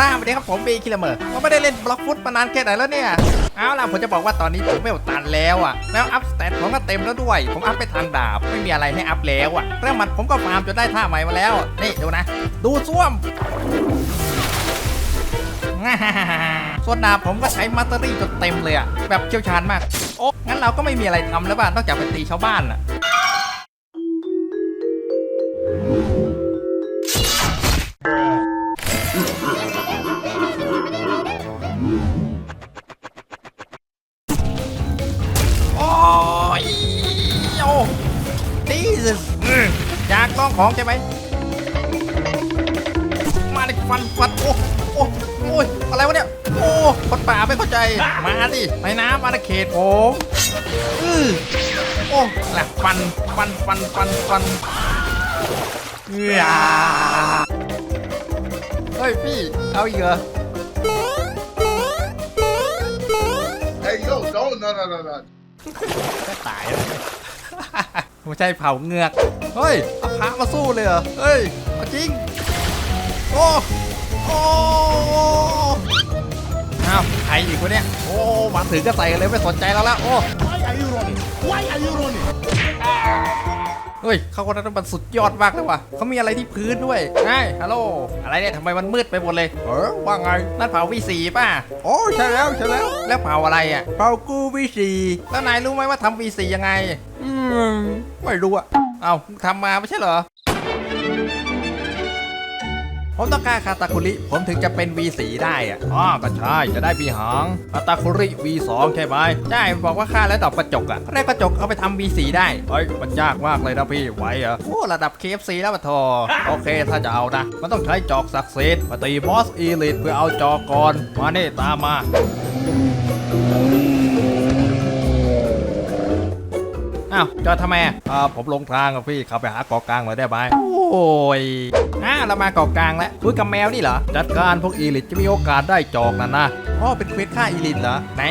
ทราสวัสดีครับผมบีคิลเมอร์ผมไม่ได้เล่นบล็อกฟุตมานานแค่ไหนแล้วเนี่ย เอาล่ะผมจะบอกว่าตอนนี้ผมไม่ตันแล้วอะแล้วอัพสเตตผมก็เต็มแล้วด้วย ผมอัพไปทางดาบ ไม่มีอะไรให้อัพแล้วอะเรื่องมันผมก็ฟาร์มจนได้ท่าใหม่มาแล้ว นี่ดูนะ ดูซ่วมส่วนดาบผมก็ใช้มัตเตอรี่จนเต็มเลยอะแบบเชี่ยวชาญมาก โอ้งั้นเราก็ไม่มีอะไรทำแล้วบ้านนอกจากไปตีชาวบ้านอะ ดีสิอยากลองของใช่ไหม มาดิฟันฟันโอ้โอ้โอ้ยอะไรวะเนี่ย โอ้คนป่าไม่เข้าใจ มาดิในน้ำอาณาเขตผมอือโอ้แหละฟันฟันฟันฟันฟันเฮ้ยเฮ้ยพี่ เอาอีกเหรอ Hey, yo, don't, no, no, no, no. ก็ตายแล้ว ไม่ใช่เผาเงือก เฮ้ยเอาพระมาสู้เลยเหรอ เฮ้ยเอาจริง โอ้โอ้อ้าวใครอีกวะเนี่ย โอ้มาถึงก็ใส่กันเลยไม่สนใจแล้วละโอ้ Why are you running? Why are you running? เฮ้ยเขาคนนั้นมันสุดยอดมากเลยว่ะเขามีอะไรที่พื้นด้วยไงฮัลโหลอะไรเนี่ยทำไมมันมืดไปหมดเลย เออว่าไงนั่นเผาวีสีป่ะโอ้ใช่แล้วใช่แล้วแล้วเผาอะไรอะเผากูวีสีแล้วนายรู้ไหมว่าทำวีสียังไง อืมไม่รู้อะเอาทำมาไม่ใช่เหรอ ผมต้องการคาตาคุริผมถึงจะเป็น V4 ได้อะอ๋อก็ใช่จะได้มีหางคาตาคุริ V2 ใช่ไหมใช่บอกว่าค่าแล้วดอกกระจกอะแรกกระจกเอาไปทำ V4 ได้เฮ้ยมันยากมากเลยนะพี่ไหวเหรอโอ้ระดับ KFC แล้วปะทอโอเคถ้าจะเอานะมันต้องใช้จอกศักดิ์สิทธิ์มาตีบอสอีลิทเพื่อเอาจอกก่อนมาเนี่ตามมาอ้าวจอดทำไมอะอ่าผมลงทางกับพี่ขับไปหาเกาะกลางหน่อยได้ไหม ยอ่าเรามาเกาะกลางแล้วคุยกับแมวนี่เหรอ จัดการพวกอีลิทจะมีโอกาสได้จอกนั่นนะอ๋อเป็นเควสฆ่าอีลิทเหรอ ไหน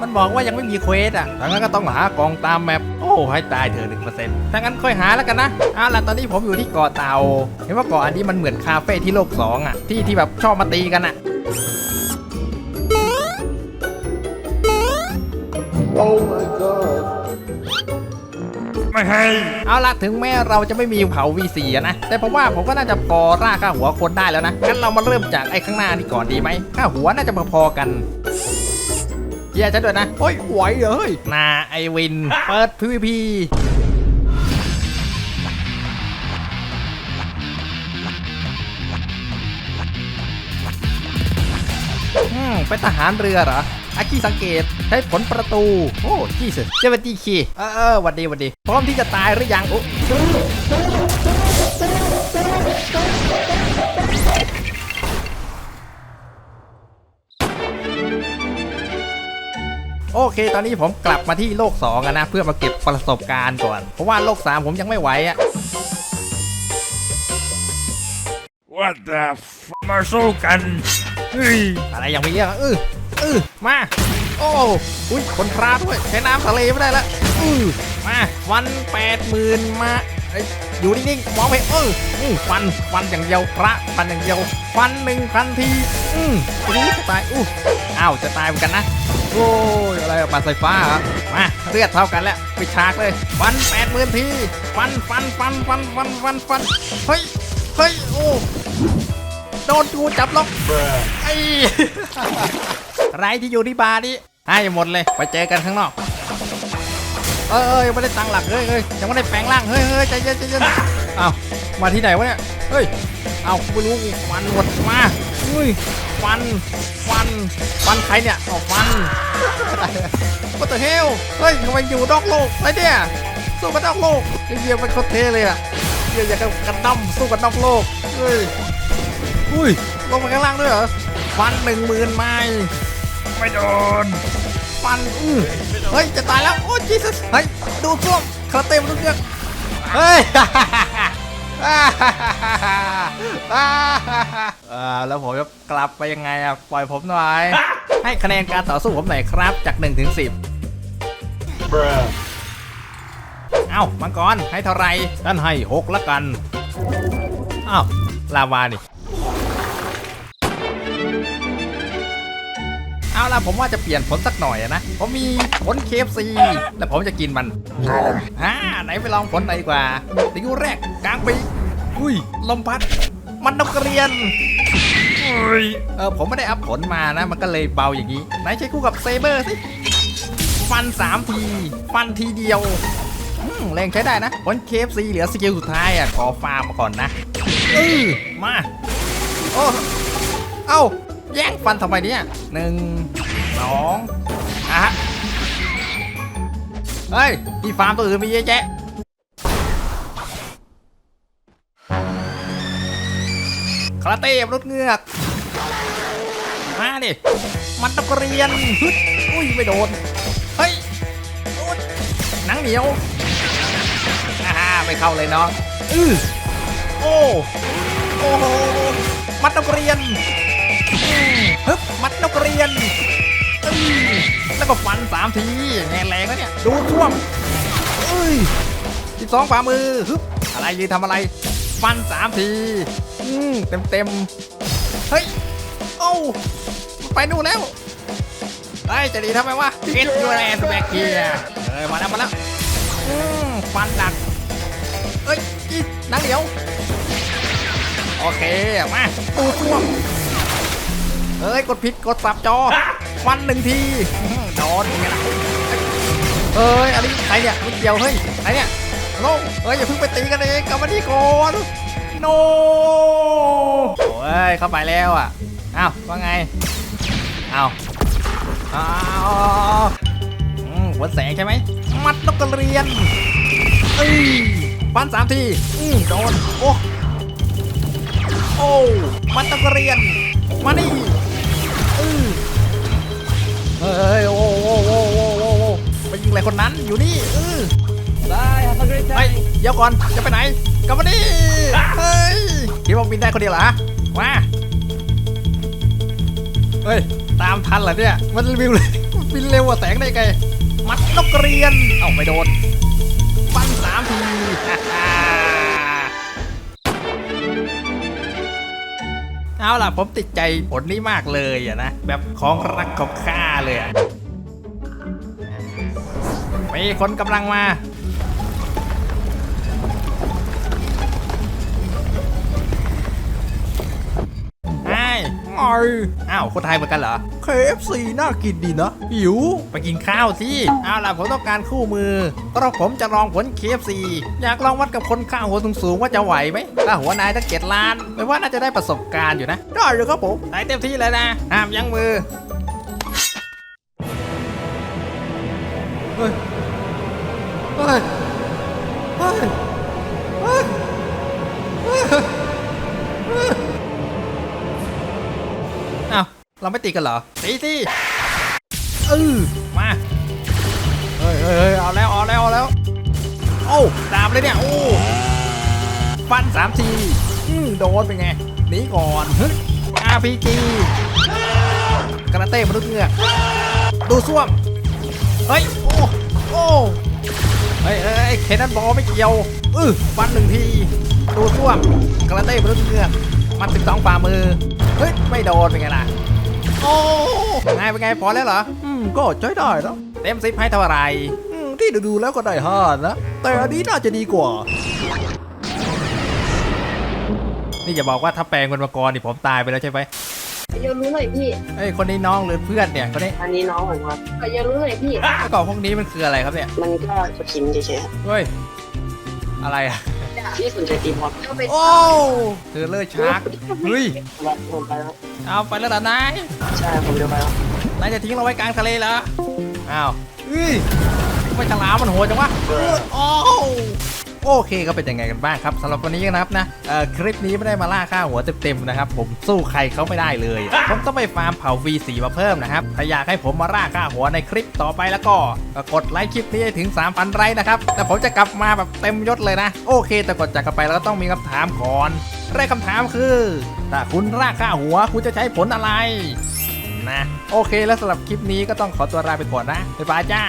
มันบอกว่ายังไม่มีเควสอะถ้างั้นก็ต้องหากองตามแมป โอ้ให้ตายเถอะหนึ่งเปอร์เซ็นต์ถ้างั้นค่อยหาแล้วกันนะเอาล่ะตอนนี้ผมอยู่ที่เกาะเต่า เห็นว่าเกาะอันนี้มันเหมือนคาเฟ่ที่โลกสองอะ ที่ที่แบบชอบมาตีกันอะ Oh my god. ไม่ ให้เอาละถึงแม้เราจะไม่มีเผา V4 อะนะ แต่ผมว่าผมก็น่าจะพอร่าค่าหัวคนได้แล้วนะงั้นเรามาเริ่มจากไอ้ข้างหน้านี่ก่อนดีไหมค่าหัวน่าจะพอๆกันเฮียฉันด้วยนะโอ้ยไหวเหรอเฮ้ยนาไอวิน เปิด PVP เป็นทหารเรือเหรอ อาคีสังเกตใช้ผลประตู โอ้จีสเจ้าหวัดดีคีเออเออหวัดดีหวัดดี พร้อมที่จะตายหรือยังโอ้โอเค ตอนนี้ผมกลับมาที่โลก2อะนะ เพื่อมาเก็บประสบการณ์ก่อน เพราะว่าโลก 3 ผมยังไม่ไหวอะ What the f มาสู้กันเฮ้ยอะไรยังไม่เยอะเออ เออมา โอ้อุ้ยคนพราด้วยใช้น้ำทะเลไม่ได้ละอือมาวันแปดหมื่นมาเอ้ยอยู่นิ่งๆมองไปเอออือฟันฟันอย่างเดียวพระฟันอย่างเดียวฟันหนึ่งพันที อืออู้จะตายอู้อ้าวจะตายเหมือนกันนะโอ้ยอะไรอะปาไฟฟ้าเหรอมาเลือดเท่ากันแล้วปิดฉากเลย ฟันแปดหมื่นที ฟันฟันฟันฟันฟันฟันฟันเฮ้ยเฮ้ยโอ้โดนกูจับล็อกไอ้ ไรที่อยู่ที่บาร์นี่ให้หมดเลยไปเจอกันข้างนอก เออเออยังไม่ได้ตังหลักเฮ้ยเฮ้ยยังไม่ได้แปลงร่างเฮ้ยเฮ้ยใจเย็นใจเย็นเอามาที่ไหนวะเนี่ยเฮ้ยเอาไม่รู้ฟันหมดมาเฮ้ยฟันฟันฟันใครเนี่ยเอาฟัน What the hell เฮ้ยทำไมอยู่นอกโลกไรเนี่ยสู้กันนอกโลกเหี้ยมันโคตรเท่เลยอะเหี้ยมอยากกันดั้มสู้กันนอกโลกเฮ้ยอุ้ยลงมาข้างล่างด้วยเหรอฟันหนึ่งหมื่นไม้ ไม่โดนฟันอื้อเฮ้ย จะตายแล้ว โอ้จีสเฮ้ย ดูส้วมคาราเต้มทุกเรื่องเฮ้ยอ่าแล้วผมจะกลับไปยังไงอะ ปล่อยผมหน่อย ให้คะแนนการต่อสู้ผมหน่อยครับ จาก1ถึง10 Bruh. เอ้ามังกรให้เท่าไหรนั่นให้ 6 ละกัน อ้าว ลาวานี่ เอาล่ะผมว่าจะเปลี่ยนผลสักหน่อยอะนะ ผมมีผลเคฟซีแล้วผมจะกินมันอ่าไหนไปลองผลหน่อยดีกว่าติวแรกกลางปีกอุ้ยลมพัด มันนกกระเรียนเฮ้ยเออผมไม่ได้อัพผลมานะ มันก็เลยเบาอย่างนี้ ไหนใช้คู่กับเซเบอร์สิฟัน3ที ฟันทีเดียวอืมแรงใช้ได้นะผลเคฟซีเหลือสกิลสุดท้ายอะขอฟาร์มมาก่อนนะเออมาโอ้เอ้า แย่งฟันทำไมเนี่ยหนึ่งสองอะฮะเฮ้ยที่ฟาร์มตัวอื่นมีเยอะแยะคาราเต้มนุษย์เงือก มาดิ มันตะกเรียนฮึดอุ้ย ไม่โดน เฮ้ยโอ๊ยหนังเหนียวอ่าไม่เข้าเลยเน้องอือโอ้ โอ้โหมัดนกเรียน ฮึบมัดนักเรียนอือแล้วก็ฟันสามทีแรงแรงแล้วเนี่ย ดูท่วมเอ้ยสิบสองฝ่ามือฮึบอะไรยืนทำอะไร ฟันสามที อืมเต็มเต็มเฮ้ย โอ้าไปนู่นแล้วไอ้จะดีทำไมวะเก็ตยูแลนแบกเกียเออมาแล้วมาแล้วอืมฟันดักเอ้ยอีนังเหนียว โอเค มาตูช่วง เอ้ย กดผิด กดสับจอ ฟันหนึ่งทีอื้อหือโดนยังไงล่ะเอ้ยอันนี้ใครเนี่ยไม่เกี่ยวเฮ้ยใครเนี่ยโลงเอ้ยอย่าเพิ่งไปตีกันเองกลับมาที่ก่อนโนโอ้ยเข้าไปแล้วอะอ้าวว่าไงอ้าวอ้าวอืมหัวแสงใช่ไหมมัดนกกระเรียนเอ้ยฟันสามทีอืมโดนโอ้โอ้มันตะกเรียนมานี่ ไปยิงอะไรคนนั้นอยู่นี่อือ Bye, have a great เฮ้ย time. เดี๋ยวก่อนจะไปไหนกลับมาดิเฮ้ยคิดว่าบินได้คนเดียวเหรอมาเฮ้ยตามทันเหรอเนี่ยมันบินเลยบินเร็วกว่าแสงได้ไงมัดนกกระเรียนเอ้าไม่โดนฟันสามทีเอาล่ะผมติดใจผลนี้มากเลยอะนะแบบของรักของข้าเลยอะ มีคนกำลังมา ไอ้ไอ้อ้าวคนไทยเหมือนกันเหรอ KFC น่ากินดีนะหิว ไปกินข้าวสิเอาล่ะผมต้องการคู่มือเพราะผมจะลองผล KFC อยากลองวัดกับคนข้าวหัวสูงๆว่าจะไหวไหมถ้าหัวนายตั้งเจ็ดล้านแปลว่าน่าจะได้ประสบการณ์อยู่นะ ได้เลยครับผมได้เต็มที่เลยนะ ห้ามยั้งมือ เฮ้ย เราไม่ตีกันเหรอ ตีสิเออมาเฮ้ยเฮ้ยเฮ้ยเอาแล้วเอาแล้วเอาแล้ว โอ้ดาบเลยเนี่ย โอ้ ฟันสามทีอืมโดนเป็นไง หนีก่อนเฮ้ย RPG กระเต้มนุษย์เงือกดูซ่วม เฮ้ย โอ้ โอ้เฮ้ยเฮ้ยเคนนันบอลไม่เกี่ยวอือฟันหนึ่งที ดูซ่วม กระเต้มนุษย์เงือกมันสิบสองฝ่ามือ เฮ้ย ไม่โดนเป็นไงล่ะ โอ้ไงเป็นไงพอแล้วเหรอ อืม ก็ใช้ได้แล้วเต็มสิบให้เท่าไหร่อืม ที่ดูๆแล้วก็ได้ห้านะ แต่อันนี้น่าจะดีกว่า นี่จะบอกว่าถ้าแปลงเป็นมังกรนี่ผมตายไปแล้วใช่ไหมขอเยอะรู้หน่อยพี่เอ้ยคนนี้น้องหรือเพื่อนเนี่ยคนนี้อันนี้น้องผมครับ ขอเยอะรู้หน่อยพี่แล้วกล่องพวกนี้มันคืออะไรครับเนี่ย มันก็สกินเฉยๆครับเฮ้ย อะไรอะ ที่สนใจตีมอสก็ไปโอ้เธอเลอร์ชาร์กเฮ้ยแล้วผมไปแล้วเอาไปแล้วเหรอนายใช่ผมเดียวไปแล้วนายจะทิ้งเราไว้กลางทะเลเหรออ้าวเฮ้ยทำไมฉลามมันโหดจังวะโอ้ โอเคก็เป็นยังไงกันบ้างครับสำหรับวันนี้นะครับนะเอ่อคลิปนี้ไม่ได้มาล่าค่าหัวเต็มๆนะครับผมสู้ใครเขาไม่ได้เลยผมต้องไปฟาร์มเผา V4 มาเพิ่มนะครับถ้าอยากให้ผมมาล่าค่าหัวในคลิปต่อไปแล้วก็ก็กดไลค์คลิปนี้ให้ถึง 3,000ไลค์นะครับแล้วผมจะกลับมาแบบเต็มยศเลยนะ โอเค แต่กดจากกันไปแล้วก็ต้องมีคำถามก่อนแรกคำถามคือถ้าคุณล่าค่าหัวคุณจะใช้ผลอะไรนะโอเคแล้วสำหรับคลิปนี้ก็ต้องขอตัวลาไปก่อนนะบ๊ายบายจ้า